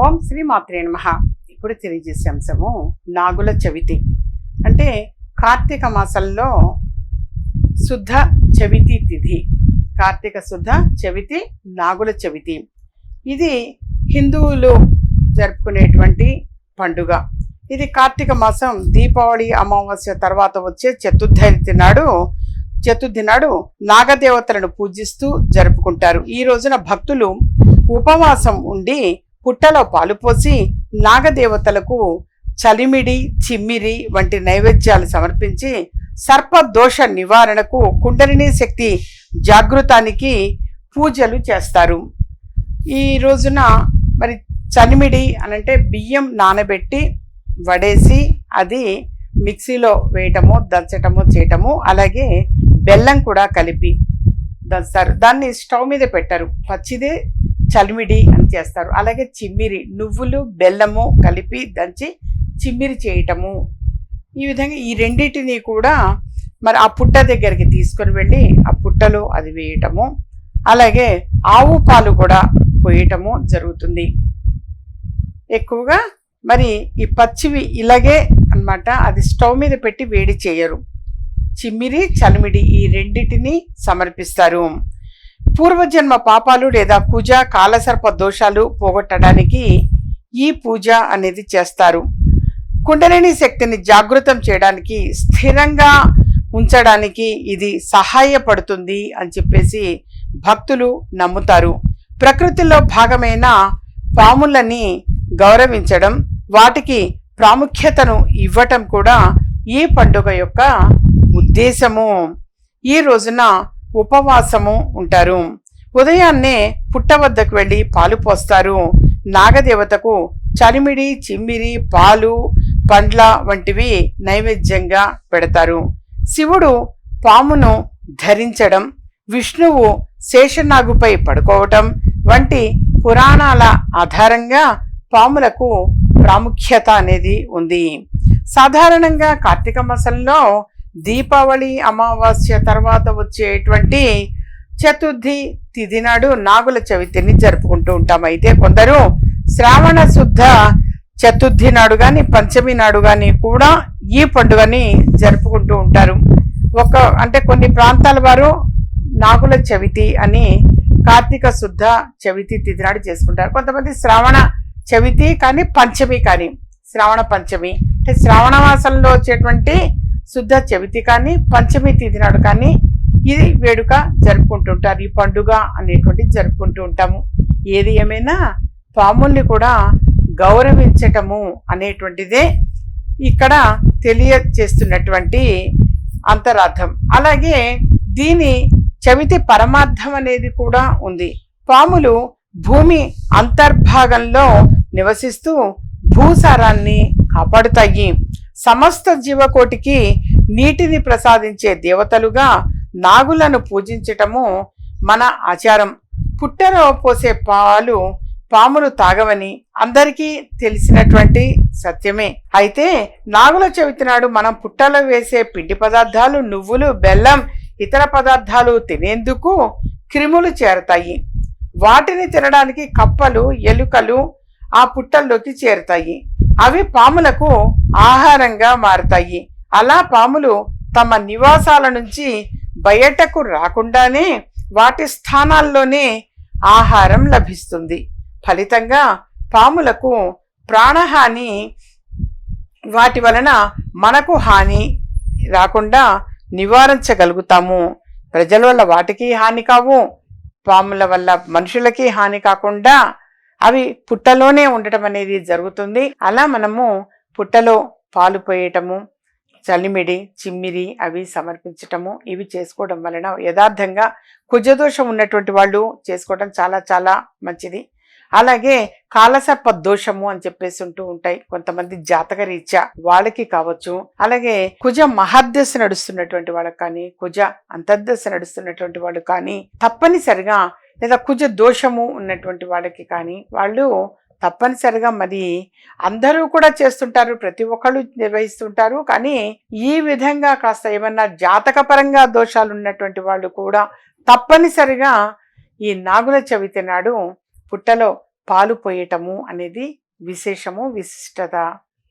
ఓం శ్రీ మాత్రే నమ. ఇప్పుడు తెలియజేసే అంశము నాగుల చవితి. అంటే కార్తీక మాసంలో శుద్ధ చవితి తిథి. కార్తీక శుద్ధ చవితి నాగుల చవితి. ఇది హిందువులు జరుపుకునేటువంటి పండుగ. ఇది కార్తీక మాసం దీపావళి అమావాస్య తర్వాత వచ్చే చతుర్థి నాడు చతుర్థి నాడు నాగదేవతలను పూజిస్తూ జరుపుకుంటారు. ఈ రోజున భక్తులు ఉపవాసం ఉండి పుట్టలో పాలు పోసి నాగదేవతలకు చలిమిడి చిమ్మిరి వంటి నైవేద్యాలు సమర్పించి సర్ప దోష నివారణకు కుండలిని శక్తి జాగృతానికి పూజలు చేస్తారు. ఈ రోజున మరి చలిమిడి అనంటే బియ్యం నానబెట్టి వడేసి అది మిక్సీలో వేయటము దంచటము చేయటము అలాగే బెల్లం కూడా కలిపి దంచుతారు. దాన్ని స్టవ్ మీద పెట్టారు. పచ్చిదే చలిమిడి అని చేస్తారు. అలాగే చిమ్మిరి నువ్వులు బెల్లము కలిపి దంచి చిమ్మిరి చేయటము. ఈ విధంగా ఈ రెండింటిని కూడా మరి ఆ పుట్ట దగ్గరికి తీసుకొని వెళ్ళి ఆ పుట్టలో అది వేయటము. అలాగే ఆవు పాలు కూడా పోయటము జరుగుతుంది. ఎక్కువగా మరి ఈ పచ్చివి ఇలాగే అన్నమాట అది స్టవ్ మీద పెట్టి వేడి చేయరు. చిమ్మిరి చలిమిడి ఈ రెండింటిని సమర్పిస్తారు. పూర్వజన్మ పాపాలు లేదా కుజ కాలసర్ప దోషాలు పోగొట్టడానికి ఈ పూజ అనేది చేస్తారు. కుండలిని శక్తిని జాగృతం చేయడానికి స్థిరంగా ఉంచడానికి ఇది సహాయపడుతుంది అని చెప్పేసి భక్తులు నమ్ముతారు. ప్రకృతిలో భాగమైన పాములని గౌరవించడం వాటికి ప్రాముఖ్యతను ఇవ్వటం కూడా ఈ పండుగ యొక్క ఉద్దేశము. ఈ రోజున ఉపవాసము ఉంటారు. ఉదయాన్నే పుట్ట వద్దకు వెళ్ళి పాలు పోస్తారు. నాగదేవతకు చలిమిడి చిమ్మిరి పాలు పండ్ల వంటివి నైవేద్యంగా పెడతారు. శివుడు పామును ధరించడం విష్ణువు శేషనాగుపై పడుకోవటం వంటి పురాణాల ఆధారంగా పాములకు ప్రాముఖ్యత అనేది ఉంది. సాధారణంగా కార్తీక మాసంలో దీపావళి అమావాస్య తర్వాత వచ్చేటువంటి చతుర్థి తిథి నాడు నాగుల చవితిని జరుపుకుంటూ ఉంటాం. అయితే కొందరు శ్రావణ శుద్ధ చతుర్థి నాడు కానీ పంచమి నాడు కానీ కూడా ఈ పండుగని జరుపుకుంటూ ఉంటారు. ఒక అంటే కొన్ని ప్రాంతాల వారు నాగుల చవితి అని కార్తీక శుద్ధ చవితి తిథి నాడు చేసుకుంటారు. కొంతమంది శ్రావణ చవితి కానీ పంచమి కానీ శ్రావణ పంచమి. అంటే శ్రావణ మాసంలో వచ్చేటువంటి శుద్ధ చవితి కానీ పంచమి తిథి నాడు కానీ ఇది వేడుక జరుపుకుంటుంటారు. ఈ పండుగ అనేటువంటిది జరుపుకుంటూ ఉంటాము. ఏది ఏమైనా పాముల్ని కూడా గౌరవించటము అనేటువంటిదే ఇక్కడ తెలియచేస్తున్నటువంటి అంతరార్థం. అలాగే దీని చవితి పరమార్థం అనేది కూడా ఉంది. పాములు భూమి అంతర్భాగంలో నివసిస్తూ భూసారాన్ని కాపాడుతాయి. సమస్త జీవకోటికి నీటిని ప్రసాదించే దేవతలుగా నాగులను పూజించటము మన ఆచారం. పుట్టలో పోసే పాలు పాములు తాగవని అందరికీ తెలిసినటువంటి సత్యమే. అయితే నాగుల చవితి నాడు మనం పుట్టలో వేసే పిండి పదార్థాలు నువ్వులు బెల్లం ఇతర పదార్థాలు తినేందుకు క్రిములు చేరతాయి. వాటిని తినడానికి కప్పలు ఎలుకలు ఆ పుట్టల్లోకి చేరుతాయి. అవి పాములకు ఆహారంగా మారుతాయి. అలా పాములు తమ నివాసాల నుంచి బయటకు రాకుండానే వాటి స్థానాల్లోనే ఆహారం లభిస్తుంది. ఫలితంగా పాములకు ప్రాణహాని వాటి వలన మనకు హాని రాకుండా నివారించగలుగుతాము. ప్రజల వల్ల వాటికి హాని కావు పాముల వల్ల మనుషులకి హాని కాకుండా అవి పుట్టలోనే ఉండటం అనేది జరుగుతుంది. అలా మనము పుట్టలో పాలు పోయటము చలిమిడి చిమ్మిరి అవి సమర్పించటము ఇవి చేసుకోవడం వలన యథార్థంగా కుజదోషం ఉన్నటువంటి వాళ్ళు చేసుకోవడం చాలా చాలా మంచిది. అలాగే కాలసర్ప దోషము అని చెప్పేసి ఉంటూ ఉంటాయి. కొంతమంది జాతక రీత్యా వాళ్ళకి కావచ్చు. అలాగే కుజ మహర్దశ నడుస్తున్నటువంటి వాళ్ళకి కానీ కుజ అంతర్దశ నడుస్తున్నటువంటి వాళ్ళు కానీ తప్పనిసరిగా లేదా కుజ దోషము ఉన్నటువంటి వాళ్ళకి కానీ వాళ్ళు తప్పనిసరిగా మరి అందరూ కూడా చేస్తుంటారు ప్రతి ఒక్కళ్ళు నిర్వహిస్తుంటారు. కానీ ఈ విధంగా కాస్త ఏమన్నా జాతకపరంగా దోషాలు ఉన్నటువంటి వాళ్ళు కూడా తప్పనిసరిగా ఈ నాగుల చవితి నాడు పుట్టలో పాలు పోయటము అనేది విశేషము విశిష్టత.